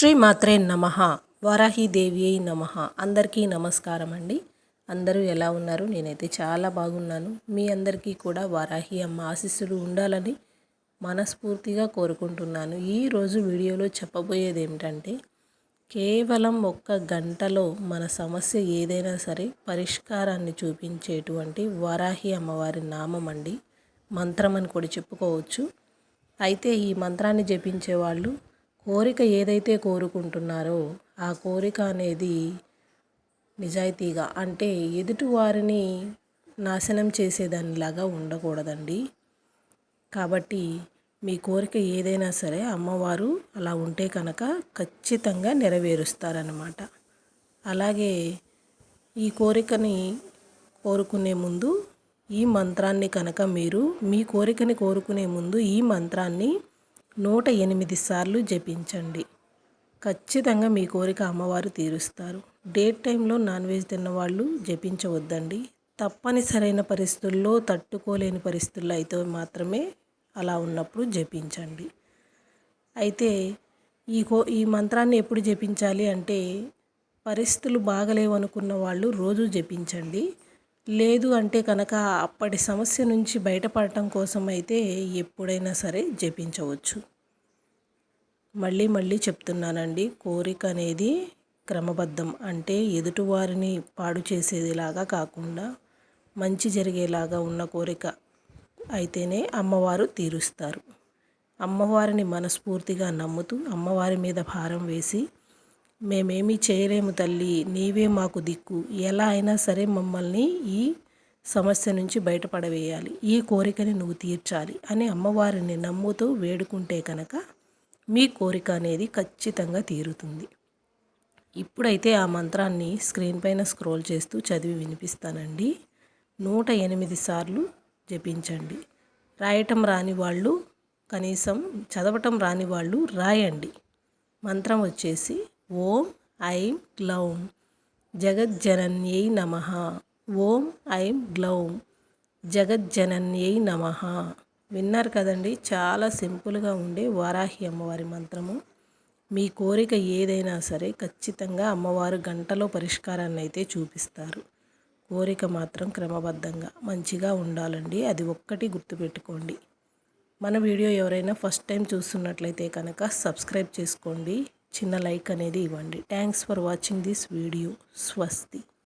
శ్రీ మాత్రే నమ వారాహిదేవి అయి నమ. అందరికీ నమస్కారం అండి. అందరూ ఎలా ఉన్నారు? నేనైతే చాలా బాగున్నాను. మీ అందరికీ కూడా వారాహి అమ్మ ఆశీస్సులు ఉండాలని మనస్ఫూర్తిగా కోరుకుంటున్నాను. ఈరోజు వీడియోలో చెప్పబోయేది ఏమిటంటే కేవలం ఒక్క గంటలో మన సమస్య ఏదైనా సరే పరిష్కారాన్ని చూపించేటువంటి వారాహి అమ్మవారి నామం అండి. మంత్రం అని కూడా చెప్పుకోవచ్చు. అయితే ఈ మంత్రాన్ని జపించే వాళ్ళు కోరిక ఏదైతే కోరుకుంటున్నారో ఆ కోరిక అనేది నిజాయితీగా అంటే ఎదుటి వారిని నాశనం చేసేదానిలాగా ఉండకూడదండి. కాబట్టి మీ కోరిక ఏదైనా సరే అమ్మవారు అలా ఉంటే కనుక ఖచ్చితంగా నెరవేరుస్తారన్నమాట. అలాగే ఈ కోరికని కోరుకునే ముందు ఈ మంత్రాన్ని కనుక మీరు మీ కోరికని కోరుకునే ముందు ఈ మంత్రాన్ని నూట ఎనిమిది సార్లు జపించండి. ఖచ్చితంగా మీ కోరిక అమ్మవారు తీరుస్తారు. డేట్ టైంలో నాన్ వెజ్ తిన్నవాళ్ళు జపించవద్దండి. తప్పనిసరైన పరిస్థితుల్లో తట్టుకోలేని పరిస్థితుల్లో అయితే మాత్రమే అలా ఉన్నప్పుడు జపించండి. అయితే ఈ కో ఈ మంత్రాన్ని ఎప్పుడు జపించాలి అంటే పరిస్థితులు బాగలేవనుకున్న వాళ్ళు రోజు జపించండి. లేదు అంటే కనుక అప్పటి సమస్య నుంచి బయటపడటం కోసం అయితే ఎప్పుడైనా సరే జపించవచ్చు. మళ్ళీ మళ్ళీ చెప్తున్నానండి కోరిక అనేది క్రమబద్ధం. అంటే ఎదుటివారిని పాడు చేసేదిలాగా కాకుండా మంచి జరిగేలాగా ఉన్న కోరిక అయితేనే అమ్మవారు తీరుస్తారు. అమ్మవారిని మనస్ఫూర్తిగా నమ్ముతూ అమ్మవారి మీద భారం వేసి మేమేమీ చేయలేము తల్లి. నీవే మాకు దిక్కు. ఎలా అయినా సరే మమ్మల్ని ఈ సమస్య నుంచి బయటపడవేయాలి. ఈ కోరికని నువ్వు తీర్చాలి అని అమ్మవారిని నమ్ముతూ వేడుకుంటే కనుక మీ కోరిక అనేది ఖచ్చితంగా తీరుతుంది. ఇప్పుడైతే ఆ మంత్రాన్ని స్క్రీన్ పైన స్క్రోల్ చేస్తూ చదివి వినిపిస్తానండి. నూట ఎనిమిది సార్లు జపించండి. రాయటం రాని వాళ్ళు కనీసం చదవటం రాని వాళ్ళు రాయండి. మంత్రం వచ్చేసి ఓం ఐం గ్లౌం జగజ్జనన్యై నమ. ఓం ఐం గ్లౌం జగజ్జనన్యై నమ. విన్నారు కదండి చాలా సింపుల్గా ఉండే వారాహి అమ్మవారి మంత్రము. మీ కోరిక ఏదైనా సరే ఖచ్చితంగా అమ్మవారు గంటలో పరిష్కారాన్ని అయితే చూపిస్తారు. కోరిక మాత్రం క్రమబద్ధంగా మంచిగా ఉండాలండి. అది ఒక్కటి గుర్తుపెట్టుకోండి. మన వీడియో ఎవరైనా ఫస్ట్ టైం చూస్తున్నట్లయితే కనుక సబ్స్క్రైబ్ చేసుకోండి. చిన్న లైక్ అనేది ఇవ్వండి. Thanks for watching this video స్వస్తి